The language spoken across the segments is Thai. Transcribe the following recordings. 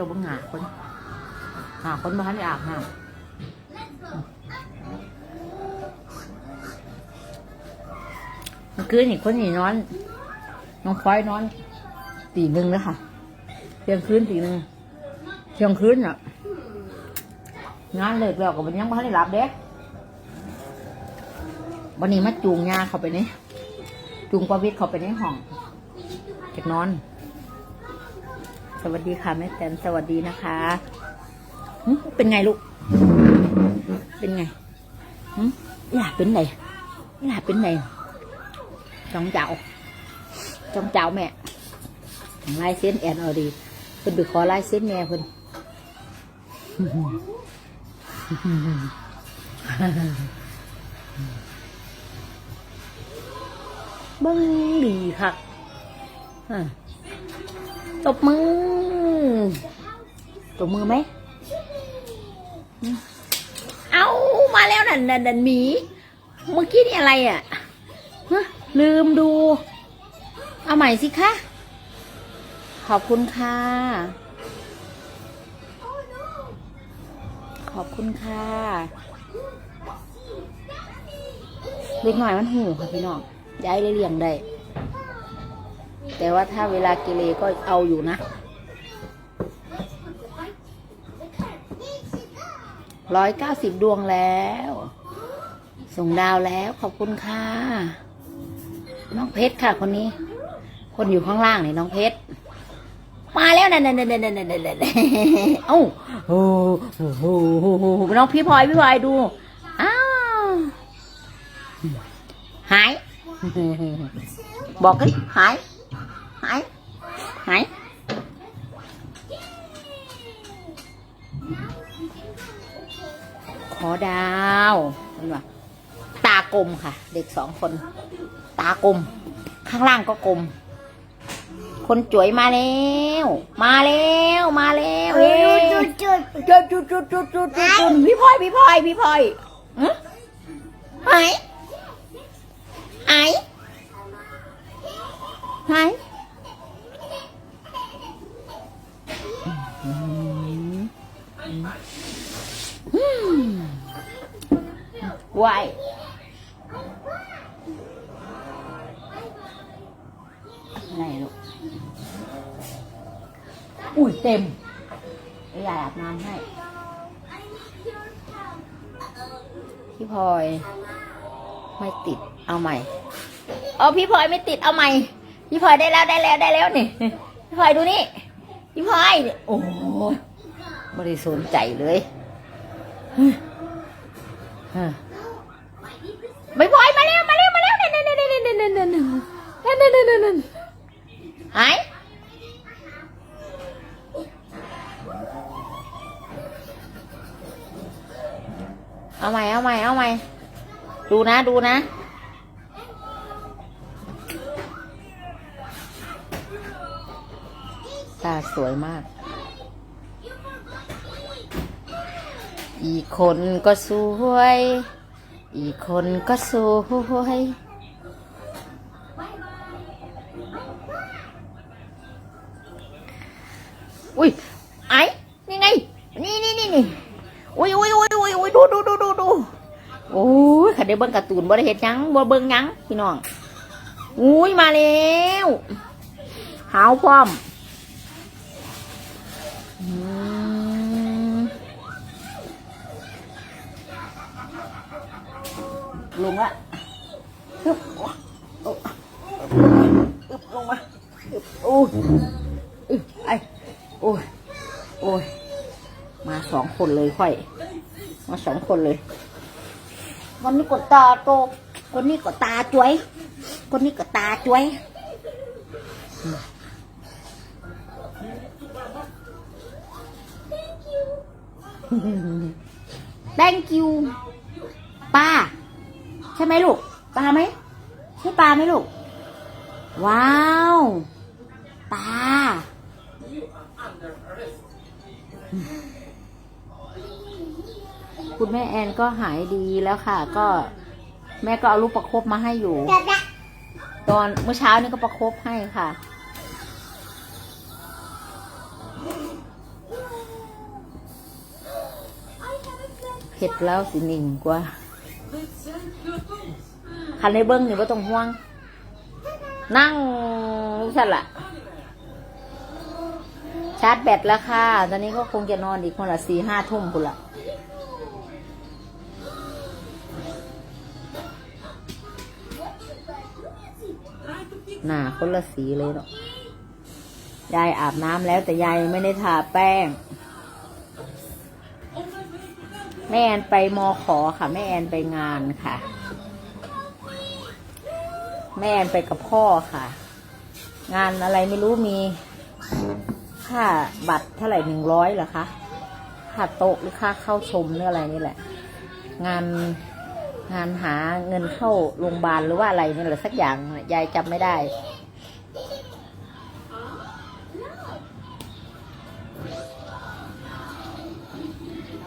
จ้าบังหาคน หาคนมาให้อาบน้ำมื่อคืนนี่คนนี่นอน น้องพลอยนอนตีหนึ่งแล้วค่ะเที่ยงคืนตีหนึ่งเที่ยงคืนอะ งานเลิกแล้วก็มันยังไม่ได้หลับเด้วันนี้มาจูงยาเขาไปนี่จูงประวิทย์เขาไปในห้องจากนอน สวัสดีค่ะแม่แตนสวัสดีนะคะเป็นไงลูก เป็นไงหึหลาเป็นไงหลาเป็นไงจองเจ้าจองเจ้าแม่ลายเส้นแอนเอดีเพิ่นไปขอลายเส้นแม่เพิ่นบิ้งดีค่ะอะ ตบมือ ตบมือไหม เอามาแล้วนั่นนั่นนั่นหมี เมื่อกี้นี่อะไรอะฮะลืมดู เอาใหม่สิคะ ขอบคุณค่ะ ขอบคุณค่ะเล็กหน่อยมันหูค่ะพี่น้องย้ายเลยเลี้ยงได้ แต่ว่าถ้าเวลาเกเรก็เอาอยู่นะร้อยเก้าสิบดวงแล้ว ส่งดาวแล้วขอบคุณค่ะ น้องเพชรค่ะคนนี้ คนอยู่ข้างล่างนี่น้องเพชร มาแล้วนั่นนั่นนั่นนั่นนั่นนั่นนั่นเอ้าโอ้โหน้องพี่พลอยพี่พลอยดู อ้าว หาย บอกกันหาย หายขอดาวเห็นปะตากลมค่ะ เด็กสองคน ตากลม ข้างล่างก็กลม คนจ๋วยมาแล้ว มาแล้ว มาแล้วเอ้ยจุดจุดจุดจุดจุดจุดจุดจุดจุดพี่พลอยพี่พลอยพี่พลอยหึหา อะไรลูก อุ้ยเต็มไอ้ยายอาบน้ำให้ พี่พลอย ไม่ติด เอาใหม่ เออพี่พลอยไม่ติด เอาใหม่ พี่พลอยได้แล้วได้แล้วได้แล้วนี่ พี่พลอยดูนี่ พี่พลอยนี่โอ้ยไม่ได้สนใจเลยเฮ้ย เอาใหม่ เอาใหม่ เอาใหม่ ดูนะ ดูนะ ตาสวยมาก อีกคนก็สวย อีกคนก็สวยอุ้ยไอ้นี่ไง นี่นี่นี่นี่อุ้ยอุ้ยอุ้ยอุ้ยอุ้ยดูดู ได้เบิ่งการ์ตูนบ่ได้เห็นหยังบ่เบิ่งยังพี่น้องอุ้ยมาแล้วหาวพร้อมอืมลงละฮึบโอ้อึบลงมาอึบโอ้ยอึบไอโอ้ยโอ้ยมาสองคนเลยค่อย มาสองคนเลย วันนี้ก็ตาโต คนนี้ก็ตาจ้วย คนนี้ก็ตาจ้วย thank you ป้า ใช่ไหมลูกปลาไหมใช่ปลาไหมลูก ว้าวปลา คุณแม่แอนก็หายดีแล้วค่ะ ก็แม่ก็เอาลูกประครบมาให้อยู่ ตอนเมื่อเช้านี้ก็ประครบให้ค่ะ เผ็ดแล้วสิหนิงกว่าคันในเบิ้งนี่ว่าต้องห่วง นั่งสั่นละชาร์จแบตแล้วค่ะ ตอนนี้ก็คงจะนอนอีกคนละสี่ห้าทุ่มคุณละ หน้าคนละสีเลยเนาะยายอาบน้ำแล้วแต่ยายยังไม่ได้ทาแป้ง แม่แอนไปมอขอค่ะ แม่แอนไปงานค่ะ แม่แอนไปกับพ่อค่ะ งานอะไรไม่รู้มี ค่าบัตรเท่าไหร่หนึ่งร้อยเหรอคะค่าโต๊ะหรือค่าเข้าชมหรืออะไรนี่แหละ งาน งานหาเงินเข้าโรงพยาบาลหรือว่าอะไรนี่แหละสักอย่างน่ะยายจำไม่ได้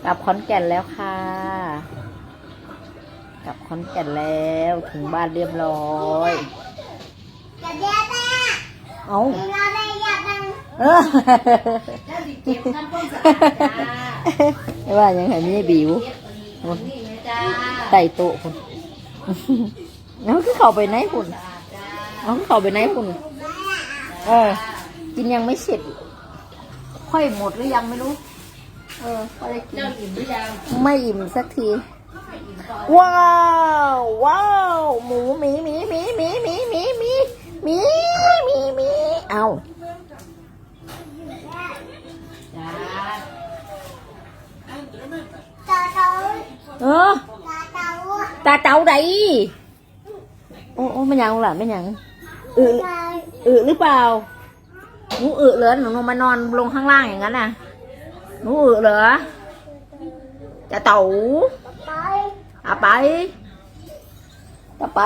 กลับขอนแก่นแล้วค่ะ กลับขอนแก่นแล้วถึงบ้านเรียบร้อยจะเดี๋ยวแม่เอาเราได้อยากดังเออแล้วสิเก็บทำความสะอาดจ้าไม่ว่ายังไงไม่ได้บิว เก็บอันนี้นี่นะจ้าไต่โต๊ะคุณแล้วคือเข้าไปไหนคุณสะอาดจ้าเอาคือเข้าไปไหนคุณเออ กินยังไม่เสร็จ ค่อยหมดหรือยังไม่รู้ เออก็ได้กินเจ้าอิ่มหรือยัง ไม่อิ่มสักทีไม่อิ่มก็ว้าว ว้าว หมูหมีหมีหมีหมีหมีหมีหมีหมีหมีหมีเอาจ้า เออตาเต้าตาเต่าใดโอ้โอ้ไม่ยังล่ะไม่ยังอึตาอึหรือเปล่าหนูอึเหรอหนูลงมานอนลงข้างล่างอย่างนั้นน่ะหนูอึเหรอจะเต่าไปเอาไปจะไป